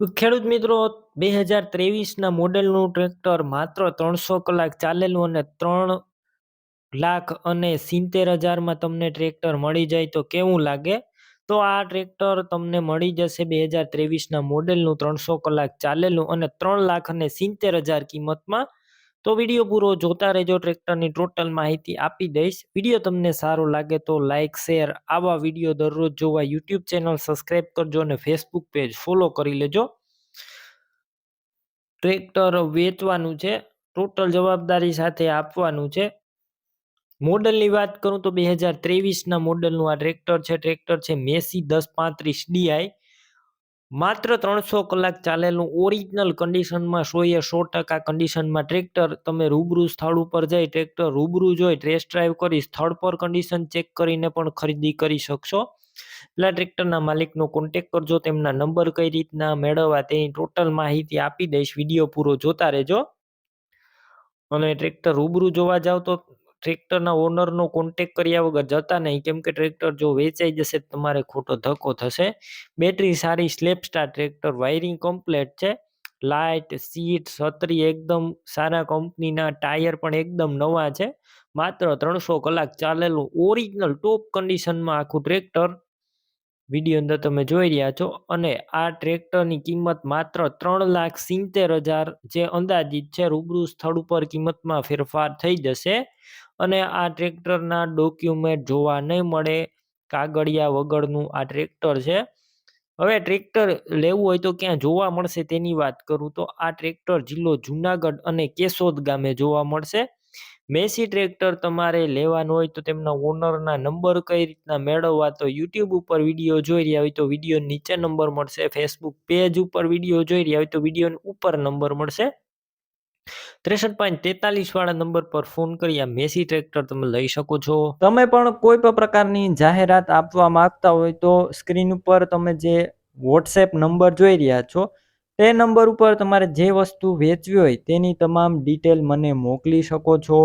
ખેડૂત મિત્રો, બે હજાર ત્રેવીસના મોડેલનું ટ્રેક્ટર માત્ર ત્રણસો કલાક ચાલેલું અને ત્રણ લાખ અને સિત્તેર હજારમાં તમને ટ્રેક્ટર મળી જાય તો કેવું લાગે? તો આ ટ્રેક્ટર તમને મળી જશે બે હજાર ત્રેવીસના મોડેલનું ત્રણસો કલાક ચાલેલું અને ત્રણ લાખ અને સિત્તેર હજાર કિંમતમાં તો વીડિયો પૂરો જોતા રહેજો, ટ્રેક્ટરની ટોટલ માહિતી આપી દઈશ. વીડિયો તમને સારો લાગે તો લાઇક શેર, આવા વીડિયો દરરોજ જોવા યુટ્યુબ ચેનલ સબસ્ક્રાઈબ કરજો અને ફેસબુક પેજ ફોલો કરી લેજો. ટ્રેક્ટર વેચવાનું છે, ટોટલ જવાબદારી સાથે આપવાનું છે. મોડલની વાત કરું તો બે હજાર ત્રેવીસના મોડલનું આ ટ્રેક્ટર છે ટ્રેક્ટર છે મેસી દસ પાંત્રીસ ડીઆઈ માત્ર ત્રણસો કલાક ચાલેલું ઓરિજિનલ કન્ડિશનમાં સો એ સો ટકા કન્ડિશનમાં ટ્રેક્ટર તમે રૂબરૂ સ્થળ ઉપર જઈ ટ્રેક્ટર રૂબરૂ જોઈ ટેસ્ટ ડ્રાઈવ કરી સ્થળ પર કન્ડિશન ચેક કરીને પણ ખરીદી કરી શકશો. એટલે ટ્રેક્ટરના માલિકનો કોન્ટેક કરજો, તેમના નંબર કઈ રીતના મેળવવા તેની ટોટલ માહિતી આપી દઈશ વીડિયો પૂરો જોતા રહેજો. અને ટ્રેક્ટર રૂબરૂ જોવા જાવ તો ટ્રેક્ટરના ઓનરનો કોન્ટેક કર્યા વગર જતા નહીં. કેમ કે ટ્રેક્ટર જો વેચાઈ જશે તમારે ખોટો ધક્કો થશે. બેટરી સારી સ્લેપ સ્ટાર ટ્રેક્ટર વાયરિંગ કમ્પ્લેટ છે. લાઇટ સીટ છત્રી એકદમ સારા કંપનીના ટાયર પણ એકદમ નવા છે. માત્ર ત્રણસો કલાક ચાલેલું ઓરિજિનલ ટોપ કન્ડિશનમાં આખું ટ્રેક્ટર વીડિયો અંદર તમે જોઈ રહ્યા છો. અને આ ટ્રેક્ટરની કિંમત માત્ર ત્રણ લાખ સિત્તેર હજાર જે અંદાજિત છે, રૂબરૂ સ્થળ ઉપર કિંમતમાં ફેરફાર થઈ જશે. અને આ ટ્રેક્ટરના ડોક્યુમેન્ટ જોવા નહીં મળે, કાગળિયા વગરનું આ ટ્રેક્ટર છે. હવે ટ્રેક્ટર લેવું હોય તો ક્યાં જોવા મળશે તેની વાત કરું તો આ ટ્રેક્ટર જિલ્લો જુનાગઢ અને કેશોદ ગામે જોવા મળશે. મેસી ટ્રેક્ટર તમારે લેવાનું હોય તો તેમના ઓનરના નંબર કઈ રીતના મેળવવા તો યુટ્યુબ ઉપર વીડિયો જોઈ રહ્યા હોય તો વીડિયો નીચે નંબર મળશે, ફેસબુક પેજ ઉપર વીડિયો જોઈ રહ્યા હોય તો વીડિયો ઉપર નંબર મળશે. ત્રેસઠ પોઈન્ટ તેતાલીસ વાળા નંબર પર ફોન કરી આ મેસી ટ્રેક્ટર તમે લઈ શકો છો. તમે પણ કોઈ પણ પ્રકારની જાહેરાત આપવા માંગતા હોય તો સ્ક્રીન ઉપર તમે જે વોટ્સએપ નંબર જોઈ રહ્યા છો, તે નંબર ઉપર તમારે જે વસ્તુ વેચવી હોય તેની તમામ ડિટેલ મને મોકલી શકો છો.